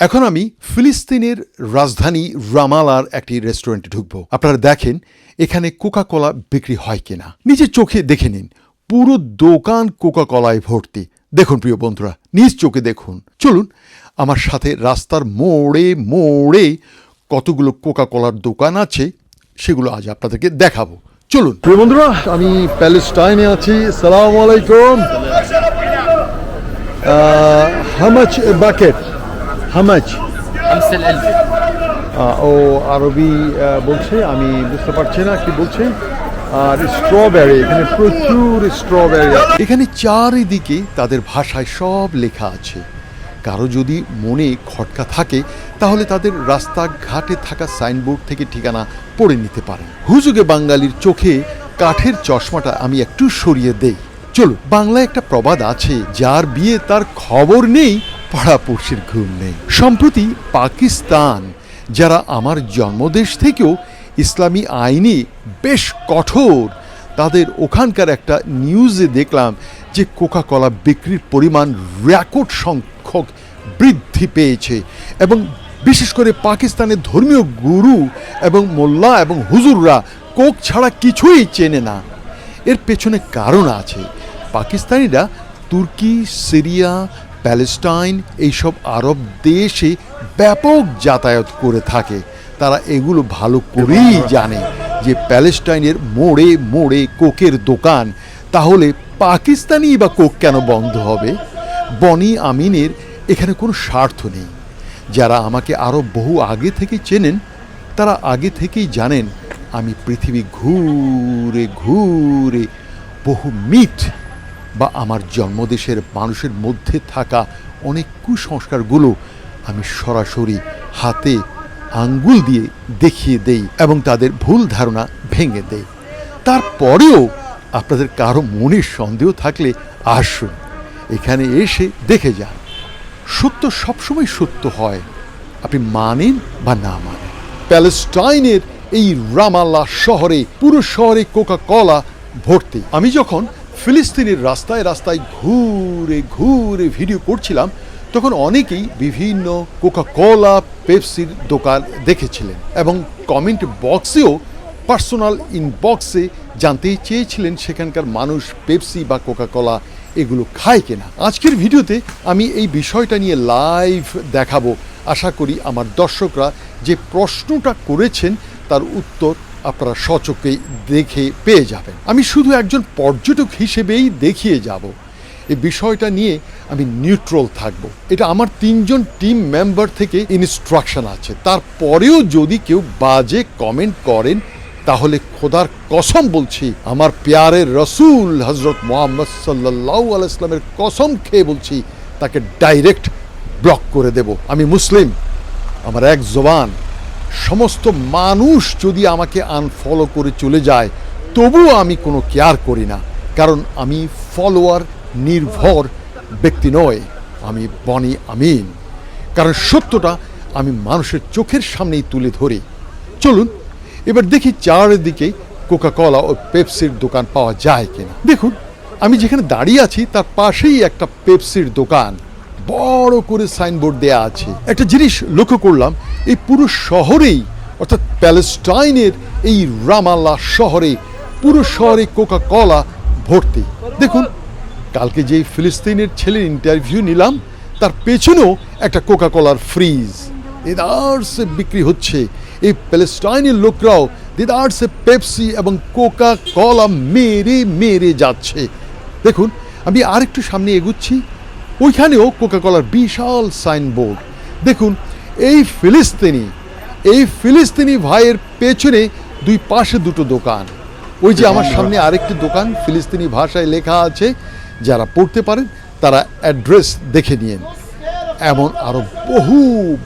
এখন আমি ফিলিস্তিনের রাজধানী রামালার একটি রেস্টুরেন্টে ঢুকবো। আপনারা দেখেন এখানে কোকা কোলা বিক্রি হয় কিনা। নিজের চোখে দেখে নিন পুরো দোকান কোকা কলায় ভর্তি। দেখুন প্রিয় বন্ধুরা নিজ চোখে দেখুন। চলুন আমার সাথে রাস্তার মোড়ে মোড়ে কতগুলো কোকা কলার দোকান আছে সেগুলো আজ আপনাদেরকে দেখাবো। চলুন। প্রিয় বন্ধুরা আমি প্যালেস্টাইনে আছি। সালাম আলাইকুম। হামাচ বাকেট How much? I'm still Elvin. ও আরবি বলছে আমি বুঝতে পারছি না কি বলছে। আর স্ট্রবেরি এখানে প্রচুর স্ট্রবেরি এখানে চারিদিকে তাদের ভাষায় সব লেখা আছে। কারও যদি মনে খটকা থাকে তাহলে তাদের রাস্তাঘাটে থাকা সাইনবোর্ড থেকে ঠিকানা পড়ে নিতে পারে হুজুগে বাঙালির চোখে কাঠের চশমাটা আমি একটু সরিয়ে দেই। চলো বাংলায় একটা প্রবাদ আছে যার বিয়ে তার খবর নেই পাড়াপড়শির ঘুম নেই। সম্প্রতি পাকিস্তান, যারা আমার জন্মদেশ থেকেও ইসলামী আইনে বেশ কঠোর, তাদের ওখানকার একটা নিউজে দেখলাম যে কোকা কলা বিক্রির পরিমাণ রেকর্ড সংখ্যক বৃদ্ধি পেয়েছে এবং বিশেষ করে পাকিস্তানের ধর্মীয় গুরু এবং মোল্লা এবং হুজুররা কোক ছাড়া কিছুই চেনে না। এর পেছনে কারণ আছে। পাকিস্তানিরা তুর্কি, সিরিয়া প্যালেস্টাইন এইসব আরব দেশে ব্যাপক যাতায়াত করে থাকে। তারা এগুলো ভালো করেই জানে যে প্যালেস্টাইনের মোড়ে মোড়ে কোকের দোকান, তাহলে পাকিস্তানি বা কোক কেন বন্ধ হবে? বনি আমিনের এখানে কোনো স্বার্থ নেই। যারা আমাকে আরও বহু আগে থেকে চেনেন, তারা আগে থেকেই জানেন, আমি পৃথিবী ঘুরে ঘুরে বহু মিট বা আমার জন্মদেশের মানুষের মধ্যে থাকা অনেক কুসংস্কারগুলো আমি সরাসরি হাতে আঙ্গুল দিয়ে দেখিয়ে দেই এবং তাদের ভুল ধারণা ভেঙে দেই। তারপরেও আপনাদের কারও মনের সন্দেহ থাকলে আসুন, এখানে এসে দেখে যান। সত্য সবসময় সত্য হয়, আপনি মানেন বা না মানেন। প্যালেস্টাইনের এই রামাল্লা শহরে, পুরো শহরে কোকা কলা ভর্তি। আমি যখন ফিলিস্তিনের রাস্তায় রাস্তায় ঘুরে ঘুরে ভিডিও করছিলাম, তখন অনেকেই বিভিন্ন কোকা কলা পেপসির দোকান দেখেছিলেন এবং কমেন্ট বক্সেও পার্সোনাল ইনবক্সে জানতেই চেয়েছিলেন সেখানকার মানুষ পেপসি বা কোকা কলা এগুলো খায় কিনা। আজকের ভিডিওতে আমি এই বিষয়টা নিয়ে লাইভ দেখাবো। আশা করি আমার দর্শকরা যে প্রশ্নটা করেছেন, তার উত্তর আপনারা সচক্ষেই দেখে পেয়ে যাবেন। আমি শুধু একজন পর্যটক হিসেবেই দেখিয়ে যাব। এই বিষয়টা নিয়ে আমি নিউট্রাল থাকব। এটা আমার তিনজন টিম মেম্বার থেকে ইনস্ট্রাকশন আছে। তারপরেও যদি কেউ বাজে কমেন্ট করেন, তাহলে খোদার কসম বলছি, আমার প্যারের রসুল হজরত মোহাম্মদ সাল্লাহ আলাইসলামের কসম খেয়ে বলছি, তাকে ডাইরেক্ট ব্লক করে দেব। আমি মুসলিম, আমার এক জবান। সমস্ত মানুষ যদি আমাকে আনফলো করে চলে যায়, তবুও আমি কোনো কেয়ার করি না। কারণ আমি ফলোয়ার নির্ভর ব্যক্তি নয়, আমি বনি আমিন। কারণ সত্যটা আমি মানুষের চোখের সামনেই তুলে ধরি। চলুন, এবার দেখি চারিদিকে কোকা কলা ও পেপসির দোকান পাওয়া যায় কিনা। দেখুন, আমি যেখানে দাঁড়িয়ে আছি, তার পাশেই একটা পেপসির দোকান। বড় করে সাইনবোর্ড দেয়া আছে। একটা জিনিস লক্ষ্য করলাম, এই পুরো শহরেই, অর্থাৎ প্যালেস্টাইনের এই রামাল্লা শহরে, পুরো শহরে কোকা কলা ভর্তি। দেখুন, কালকে যেই ফিলিস্তিনের ছেলের ইন্টারভিউ নিলাম, তার পেছনেও একটা কোকা কলার ফ্রিজ দেদারসে বিক্রি হচ্ছে। এই প্যালেস্টাইনের লোকরাও দেদারসে পেপসি এবং কোকা কলা মেরে মেরে যাচ্ছে। দেখুন, আমি আরেকটু সামনে এগুচ্ছি। ওইখানেও কোকা কলার বিশাল সাইনবোর্ড দেখুন, এই ফিলিস্তিনি এই ফিলিস্তিনি ভাইয়ের পেছনে দুই পাশে দুটো দোকান। ওই যে আমার সামনে আরেকটি দোকান, ফিলিস্তিনি ভাষায় লেখা আছে, যারা পড়তে পারেন, তারা অ্যাড্রেস দেখে নিয়েন এমন আরও বহু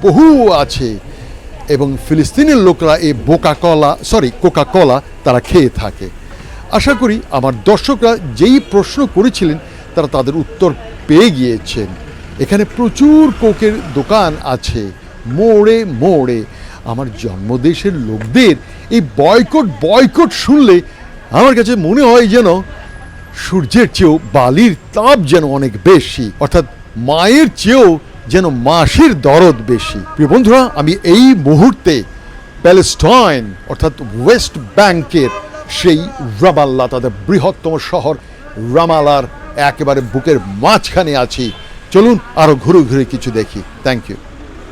বহু আছে। এবং ফিলিস্তিনের লোকরা এই বোকা কলা সরি কোকা কলা তারা খেয়ে থাকে। আশা করি আমার দর্শকরা যেই প্রশ্ন করেছিলেন, তারা তাদের উত্তর পেয়ে গিয়েছেন। এখানে প্রচুর কোকের দোকান আছে। মোড়ে মোড়ে। আমার জন্মদেশের লোকদের এই বয়কট বয়কট শুনলে আমার কাছে মনে হয় যেন সূর্যের চেয়েও বালির তাপ যেন অনেক বেশি, অর্থাৎ মায়ের চেয়েও যেন মাসির দরদ বেশি। প্রিয় বন্ধুরা, আমি এই মুহূর্তে প্যালেস্টাইন, অর্থাৎ ওয়েস্ট ব্যাংকের সেই রামাল্লা তাদের বৃহত্তম শহর রামালার একেবারে বুকের মাঝখানে আছি। চলুন আরও ঘুরে ঘুরে কিছু দেখি। Thank you